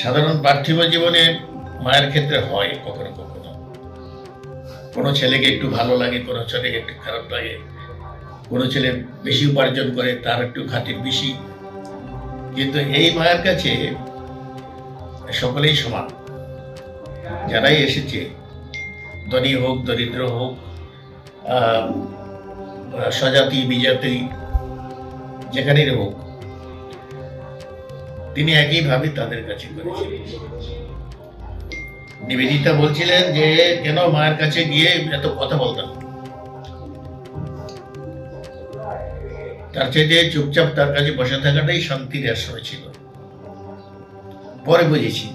সাধারণ পার্থিব জীবনে মায়ের ক্ষেত্রে হয় কখনো কখনো। কোনো ছেলেকে একটু ভালো লাগে, কোনো ছেলেকে একটু খারাপ লাগে। কোনো ছেলে বেশি উপার্জন করে, তার একটু খাতির বেশি। কিন্তু এই মায়ের কাছে সকলেই সমান। যারাই এসেছে, ধনী হোক, দরিদ্র হোক স্বজাতি, বিজাতি, যেখানেই হোক তিনি একইভাবে তাদের কাছে করেছিলেন নিবেদিতা বলছিলেন যে, কেন মায়ের কাছে গিয়ে এত কথা বলতাম? তার চাইতে চুপচাপ তার কাছে বসে থাকাটাই শান্তির আশ্রয় ছিল। পরে বুঝেছি।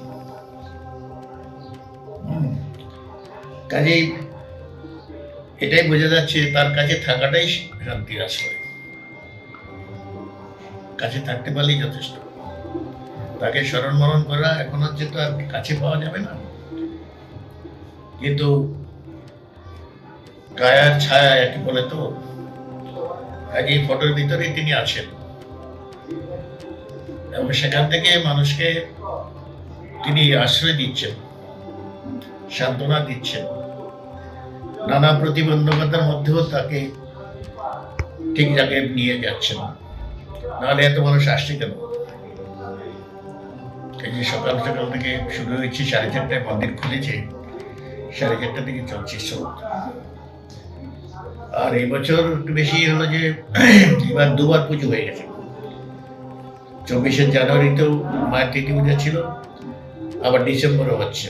কাজেই এটাই বোঝা যাচ্ছে তার কাছে থাকাটাই শান্তির আশ্রয়। কাছে থাকতে পারলেই যথেষ্ট। তাকে স্মরণ মরণ করা এখন হচ্ছে তো আর কাছে পাওয়া যাবে না। কিন্তু কায়ার ছায়া একই বলে তো কাজে এই ফটোর ভিতরে তিনি আছেন। এবং সেখান থেকে মানুষকে তিনি আশ্রয় দিচ্ছেন, সান্ত্বনা দিচ্ছেন। নানা প্রতিবন্ধকতার মধ্যেও তাকে ঠিক জায়গায় নিয়ে যাচ্ছেন। নাহলে এত মানুষ আসছে কেন? এই যে সকাল সকাল থেকে শুরু হয়েছে, সাড়ে চারটায় মন্দির খুলেছে, সাড়ে চারটা থেকে চলছে স্রোত আর এই বছর একটু বেশি হলো যে, এবার দুবার পুজো হয়ে গেছে। চব্বিশে জানুয়ারিতেও মায়ের তিথি পূজা ছিল, আবার ডিসেম্বরে হচ্ছে।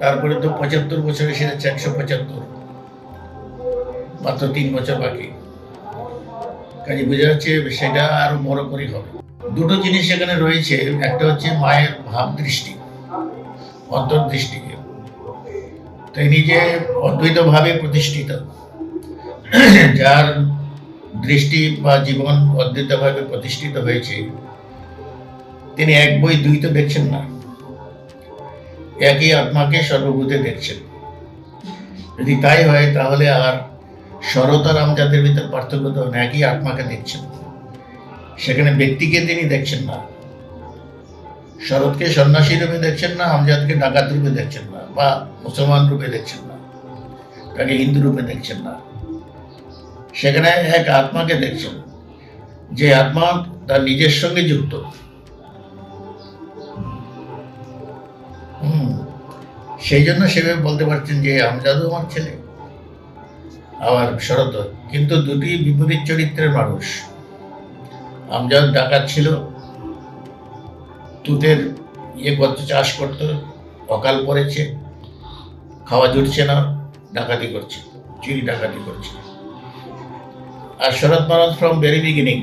তারপরে তো পঁচাত্তর বছরে সেটা চারশো পঁচাত্তর, মাত্র তিন বছর বাকি। কাজে বোঝা যাচ্ছে সেটা আরও বড় করে হবে। দুটো জিনিস এখানে রয়েছে, একটা হচ্ছে মায়ের ভাব দৃষ্টি অন্তর্দৃষ্টি তিনি যে অদ্বৈতভাবে প্রতিষ্ঠিত, যার দৃষ্টি বা জীবন অদ্বৈতভাবে প্রতিষ্ঠিত হয়েছে, তিনি এক বই দুই তো দেখছেন না। একই আত্মাকে সর্বভূতে দেখছেন। যদি তাই হয়, তাহলে আর শরৎ আর আমজাদের ভিতর পার্থক্য তো একই আত্মাকে দেখছেন। সেখানে ব্যক্তিকে তিনি দেখছেন না। শরৎকে সন্ন্যাসী রূপে দেখছেন না, আমজাদকে ডাকাত রূপে দেখছেন না বা মুসলমান রূপে দেখছেন না, তাকে হিন্দু রূপে দেখছেন না। সেখানে এক আত্মাকে দেখছেন, যে আত্মা তার নিজের সঙ্গে যুক্ত। সেই জন্য সেভাবে বলতে পারছেন যে আমজাদও আমার ছেলে, আবার শরৎ কিন্তু দুটি বিপরীত চরিত্রের মানুষ। আমজাদ ডাকাত ছিল। তুতের ইয়ে করতে, চাষ করতো অকাল পড়েছে। খাওয়া জুটছে না, ডাকাতি করছে, চুরি ডাকাতি করছে। আর Sarat Maharaj from very beginning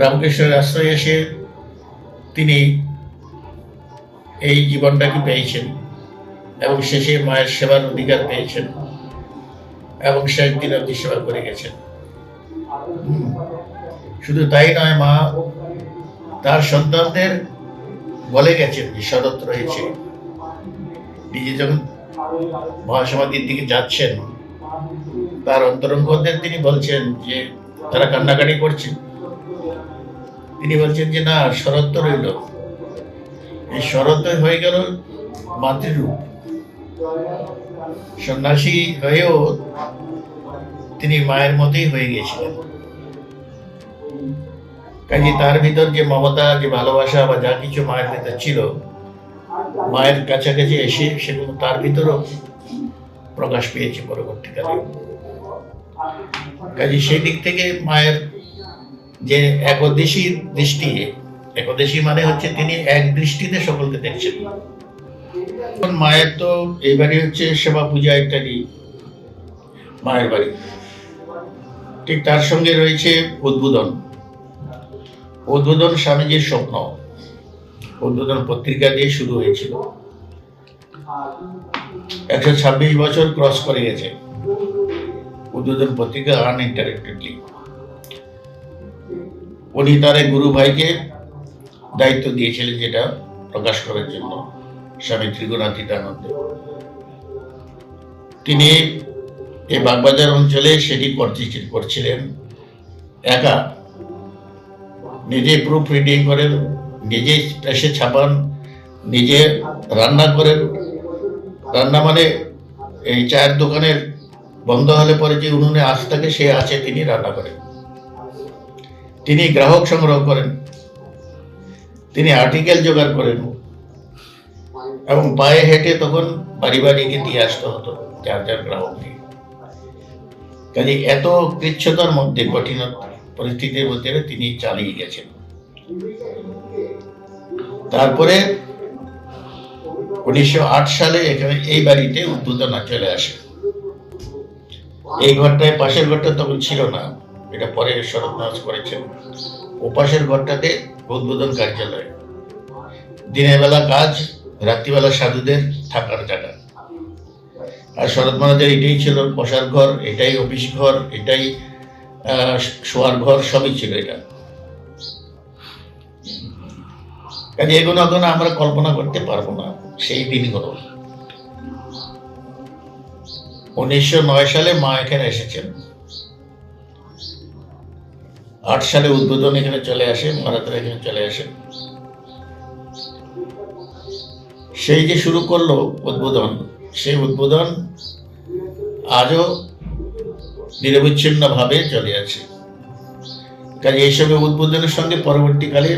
রামকৃষ্ণের আশ্রয়ে এসে তিনি এই জীবনটাকে পেয়েছেন এবং শেষে মায়ের সেবার অধিকার পেয়েছেন এবং শেষ দিন অব্দি সেবা করে গেছেন। শুধু তাই নয় মা, তার সন্তানদের বলে গেছেন যে শরৎ রয়েছে। নিজে যখন মহাসমাধির দিকে যাচ্ছেন, তার অন্তরঙ্গদের তিনি বলছেন যে, তারা কান্নাকাটি করছেন। তিনি বলছেন যে, না শরৎ তো রইল। এই শরৎ হয়ে গেল মাতৃরূপ। সন্ন্যাসী হয়েও তিনি মায়ের মতোই হয়ে গিয়েছিলেন। কাজে তার ভিতর যে মমতা, যে ভালোবাসা বা যা কিছু মায়ের ভিতর ছিল, মায়ের কাছাকাছি এসে সেগুলো তার ভিতরও প্রকাশ পেয়েছে পরবর্তীকালে। কাজে সেই দিক থেকে মায়ের যে একদেশী দৃষ্টি, একদেশী মানে হচ্ছে তিনি এক দৃষ্টিতে সকলকে দেখছেন। মায়ের তো এই বাড়ি হচ্ছে সেবা পূজা ইত্যাদি মায়ের বাড়ি। ঠিক তার সঙ্গে রয়েছে উদ্বোধন। উদ্বোধন স্বামীজির স্বপ্ন। উদ্বোধন পত্রিকা দিয়ে শুরু হয়েছিল। একশো ছাব্বিশ বছর ক্রস করে গেছে। উদ্বোধন পত্রিকা আনইন্টারেক্টেডলি উনি তার এক গুরু ভাইকে দায়িত্ব দিয়েছিলেন যেটা প্রকাশ করার জন্য, স্বামী ত্রিগুণাতীতানন্দ তিনি এই বাগবাজার অঞ্চলে সেটি করছিলেন। একা নিজে প্রুফ রিডিং করেন, নিজে প্রেসে ছাপান, নিজে রান্না করেন। রান্না মানে এই চায়ের দোকানের বন্ধ হলে পরে যে উনুনে আঁচ থাকে সে আছে তিনি রান্না করেন। তিনি গ্রাহক সংগ্রহ করেন। তিনি আর্টিকেল জোগাড় করেন। এবং পায়ে হেঁটে তখন বাড়ি বাড়ি গিয়ে দিয়ে আসতে হতো, যার যার গ্রাহককে কাজে এত কৃচ্ছতার মধ্যে, কঠিন পরিস্থিতির মধ্যে তিনি চালিয়ে গেছেন। তারপরে উনিশশো আট সালে এখানে এই বাড়িতে উদ্বোধনা চলে আসে। এই ঘরটায় পাশের ঘরটা তখন ছিল না, এটা পরে শরৎ নাচ করেছেন। ও পাশের ঘরটাতে উদ্বোধন কার্যালয়। দিনের বেলা কাজ, রাত্রিবেলা সাধুদের থাকার জায়গা। আর শরৎ মহারাজের এটাই ছিল বসার ঘর, এটাই অফিস ঘর, এটাই শোয়ার ঘর, সবই ছিল এটা। কাজে এগুলো এখন আমরা কল্পনা করতে পারব না, সেই দিনগুলো। উনিশশো নয় সালে মা এখানে এসেছেন। আট সালে উদ্বোধন এখানে চলে আসে মহারাজরা এখানে চলে আসেন সেই যে শুরু করল উদ্বোধন সেই উদ্বোধন আজও নিরবিচ্ছিন্ন ভাবে চলে আছে। কাজে এইসবের উদ্বোধনের সঙ্গে পরবর্তীকালে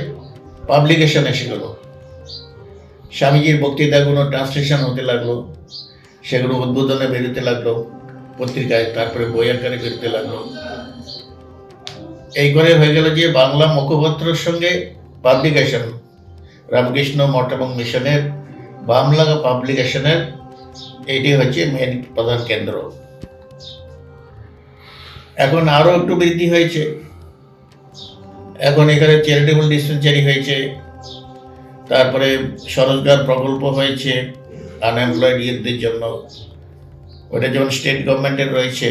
পাবলিকেশন এসে গেল। স্বামীজির বক্তৃতাগুলো ট্রান্সলেশন হতে লাগল, সেগুলো উদ্বোধনে বেরোতে লাগল, পত্রিকায় তারপরে বই আকারে বেরোতে লাগল। এই করে হয়ে গেল যে বাংলা মুখপত্রের সঙ্গে পাবলিকেশন রামকৃষ্ণ মঠ এবং মিশনের বাংলা পাবলিকেশনের এটি হচ্ছে মেন প্রধান কেন্দ্র। এখন আরও একটু বৃদ্ধি হয়েছে। এখন এখানে চ্যারিটেবল ডিসপেন্সারি হয়েছে, তারপরে স্বরোজগার প্রকল্প হয়েছে আনএমপ্লয়েড ইয়েদের জন্য। ওটা যেমন স্টেট গভর্নমেন্টের রয়েছে,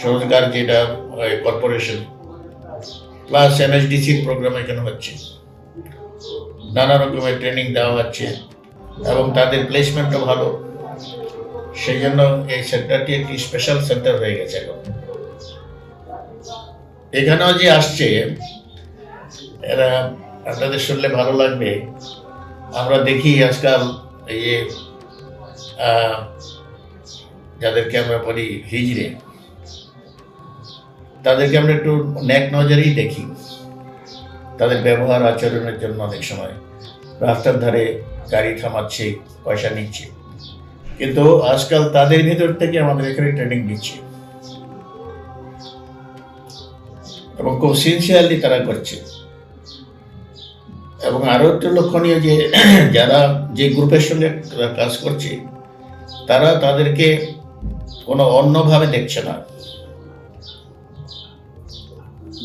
স্বরোজগার যেটা কর্পোরেশন প্লাস এনএসডিসির প্রোগ্রাম এখানে হচ্ছে। নানা রকমের ট্রেনিং দেওয়া হচ্ছে। এবং তাদের প্লেসমেন্টও ভালো। সেই জন্য এই সেন্টারটি একটি স্পেশাল সেন্টার হয়ে গেছে এখন। এখানেও যে আসছে, এরা আপনাদের শুনলে ভালো লাগবে। আমরা দেখি আজকাল এই যে যাদেরকে আমরা বলি হিজড়ে, তাদেরকে আমরা একটু ন্যাক নজরেই দেখি। তাদের ব্যবহার, আচরণের জন্য অনেক সময়। রাস্তার ধারে গাড়ি থামাচ্ছে, পয়সা নিচ্ছে। কিন্তু আজকাল তাদের ভিতর থেকে আমাদের এখানে ট্রেনিং দিচ্ছে এবং খুব সিনসিয়ারলি তারা করছে। এবং আরও একটু লক্ষণীয় যে, যারা যে গ্রুপের সঙ্গে কাজ করছে, তারা তাদেরকে কোনো অন্যভাবে দেখছে না।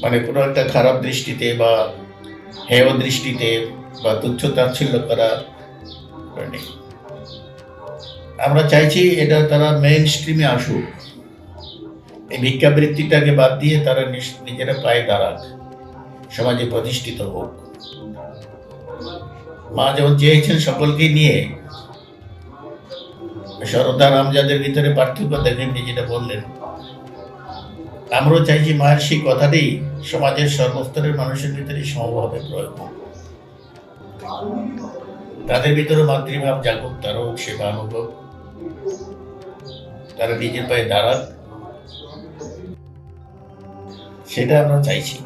মানে কোনো একটা খারাপ দৃষ্টিতে বা হেয় দৃষ্টিতে বা তুচ্ছ তাচ্ছিল্য করা নেই আমরা চাইছি এটা তারা মেইন স্ট্রিমে আসুক। এই ভিক্ষাবৃত্তিটাকে বাদ দিয়ে তারা নিজ- নিজেরা পায়ে দাঁড়াক। সমাজে প্রতিষ্ঠিত হোক। মা যেমন চেয়েছেন সকলকে নিয়ে সরদা রামজাদের ভিতরে পার্থক্য দেখেন যেটা বললেন, আমরাও চাইছি মায়ের সেই কথাটি সমাজের সর্বস্তরের মানুষের ভিতরে সমভাবে প্রয়োগ হোক। তাদের ভিতরে মাতৃভাব জাগুক তারও সেবা অনুভব। তারা নিজের পায়ে দাঁড়াক সেটা আমরা চাইছি।